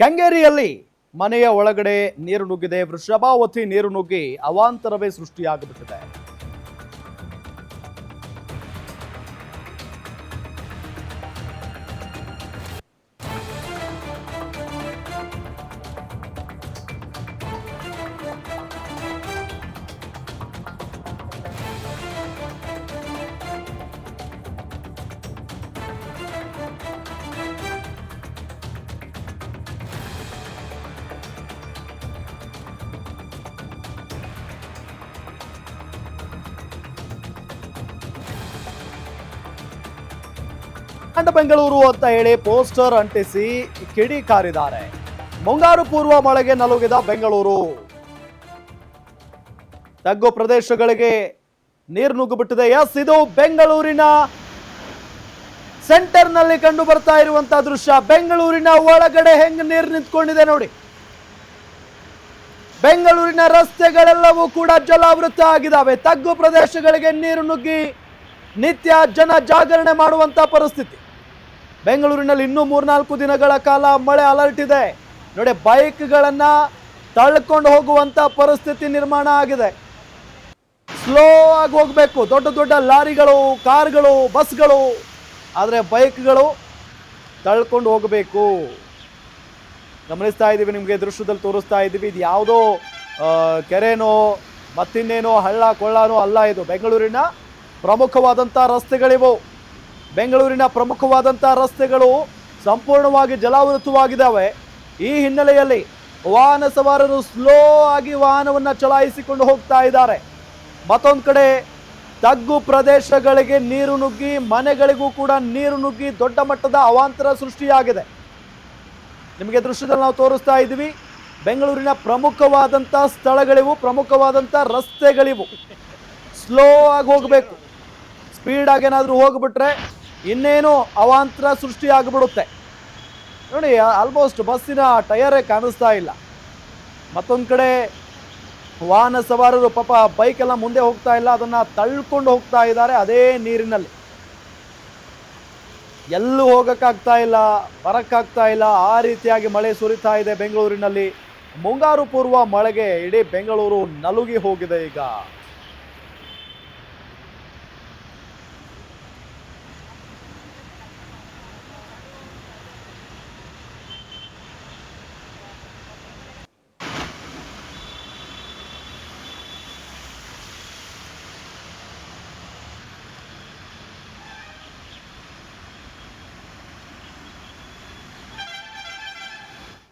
ಕೆಂಗೇರಿಯಲ್ಲಿ ಮನೆಯ ಒಳಗಡೆ ನೀರು ನುಗ್ಗಿದೆ. ವೃಷಭಾವತಿ ನೀರು ನುಗ್ಗಿ ಅವಾಂತರವೇ ಸೃಷ್ಟಿಯಾಗಿಬಿಟ್ಟಿದೆ. ಅಂಡ ಬೆಂಗಳೂರು ಅಂತ ಹೇಳಿ ಪೋಸ್ಟರ್ ಅಂಟಿಸಿ ಕಿಡಿ ಕಾರಿದ್ದಾರೆ. ಮುಂಗಾರು ಪೂರ್ವ ಮಳೆಗೆ ನಲುಗಿದ ಬೆಂಗಳೂರು. ತಗ್ಗು ಪ್ರದೇಶಗಳಿಗೆ ನೀರು ನುಗ್ಗಿಬಿಟ್ಟಿದೆ. ಎಸ್, ಇದು ಬೆಂಗಳೂರಿನ ಸೆಂಟರ್ನಲ್ಲಿ ಕಂಡು ಬರ್ತಾ ಇರುವಂತಹ ದೃಶ್ಯ. ಬೆಂಗಳೂರಿನ ಒಳಗಡೆ ಹೆಂಗ್ ನೀರು ನಿಂತ್ಕೊಂಡಿದೆ ನೋಡಿ. ಬೆಂಗಳೂರಿನ ರಸ್ತೆಗಳೆಲ್ಲವೂ ಕೂಡ ಜಲಾವೃತ ಆಗಿದಾವೆ ತಗ್ಗು ಪ್ರದೇಶಗಳಿಗೆ ನೀರು ನುಗ್ಗಿ ನಿತ್ಯ ಜನ ಜಾಗರಣೆ ಮಾಡುವಂತ ಪರಿಸ್ಥಿತಿ. ಬೆಂಗಳೂರಿನಲ್ಲಿ ಇನ್ನೂ ಮೂರ್ನಾಲ್ಕು ದಿನಗಳ ಕಾಲ ಮಳೆ ಅಲರ್ಟ್ ಇದೆ. ನೋಡಿ, ಬೈಕ್ಗಳನ್ನು ತಳ್ಕೊಂಡು ಹೋಗುವಂತ ಪರಿಸ್ಥಿತಿ ನಿರ್ಮಾಣ ಆಗಿದೆ. ಸ್ಲೋ ಆಗಿ ಹೋಗಬೇಕು. ದೊಡ್ಡ ದೊಡ್ಡ ಲಾರಿಗಳು, ಕಾರ್ಗಳು ಬಸ್ಗಳು ಆದರೆ ಬೈಕ್ಗಳು ತಳ್ಕೊಂಡು ಹೋಗಬೇಕು. ಗಮನಿಸ್ತಾ ಇದ್ದೀವಿ, ನಿಮಗೆ ದೃಶ್ಯದಲ್ಲಿ ತೋರಿಸ್ತಾ ಇದ್ದೀವಿ. ಇದು ಯಾವುದೋ ಕೆರೆನೋ, ಮತ್ತಿನ್ನೇನೋ, ಹಳ್ಳ, ಕೊಳ್ಳನೋ ಅಲ್ಲ ಇದು. ಬೆಂಗಳೂರಿನ ಪ್ರಮುಖವಾದಂಥ ರಸ್ತೆಗಳಿವು. ಬೆಂಗಳೂರಿನ ಪ್ರಮುಖವಾದಂಥ ರಸ್ತೆಗಳು ಸಂಪೂರ್ಣವಾಗಿ ಜಲಾವೃತವಾಗಿದ್ದಾವೆ. ಈ ಹಿನ್ನೆಲೆಯಲ್ಲಿ ವಾಹನ ಸವಾರರು ಸ್ಲೋ ಆಗಿ ವಾಹನವನ್ನು ಚಲಾಯಿಸಿಕೊಂಡು ಹೋಗ್ತಾ ಇದ್ದಾರೆ. ಮತ್ತೊಂದು ಕಡೆ ತಗ್ಗು ಪ್ರದೇಶಗಳಿಗೆ ನೀರು ನುಗ್ಗಿ, ಮನೆಗಳಿಗೂ ಕೂಡ ನೀರು ನುಗ್ಗಿ ದೊಡ್ಡ ಮಟ್ಟದ ಅವಾಂತರ ಸೃಷ್ಟಿಯಾಗಿದೆ. ನಿಮಗೆ ದೃಶ್ಯದಲ್ಲಿ ನಾವು ತೋರಿಸ್ತಾ ಇದ್ದೀವಿ. ಬೆಂಗಳೂರಿನ ಪ್ರಮುಖವಾದಂಥ ಸ್ಥಳಗಳಿವು, ಪ್ರಮುಖವಾದಂಥ ರಸ್ತೆಗಳಿವು. ಸ್ಲೋ ಆಗಿ ಹೋಗಬೇಕು. ಸ್ಪೀಡಾಗಿ ಏನಾದರೂ ಹೋಗ್ಬಿಟ್ರೆ ಇನ್ನೇನು ಅವಾಂತರ ಸೃಷ್ಟಿಯಾಗಿಬಿಡುತ್ತೆ. ನೋಡಿ ಆಲ್ಮೋಸ್ಟ್ ಬಸ್ಸಿನ ಟಯರೇ ಕಾಣಿಸ್ತಾ ಇಲ್ಲ. ಮತ್ತೊಂದು ಕಡೆ ವಾಹನ ಸವಾರರು ಪಾಪ ಬೈಕ್ ಎಲ್ಲ ಮುಂದೆ ಹೋಗ್ತಾ ಇಲ್ಲ, ಅದನ್ನು ತಳ್ಕೊಂಡು ಹೋಗ್ತಾ ಇದ್ದಾರೆ ಅದೇ ನೀರಿನಲ್ಲಿ. ಎಲ್ಲೂ ಹೋಗೋಕ್ಕಾಗ್ತಾ ಇಲ್ಲ, ಬರಕ್ಕಾಗ್ತಾ ಇಲ್ಲ, ಆ ರೀತಿಯಾಗಿ ಮಳೆ ಸುರಿತಾ ಇದೆ ಬೆಂಗಳೂರಿನಲ್ಲಿ. ಮುಂಗಾರು ಪೂರ್ವ ಮಳೆಗೆ ಇಡೀ ಬೆಂಗಳೂರು ನಲುಗಿ ಹೋಗಿದೆ ಈಗ.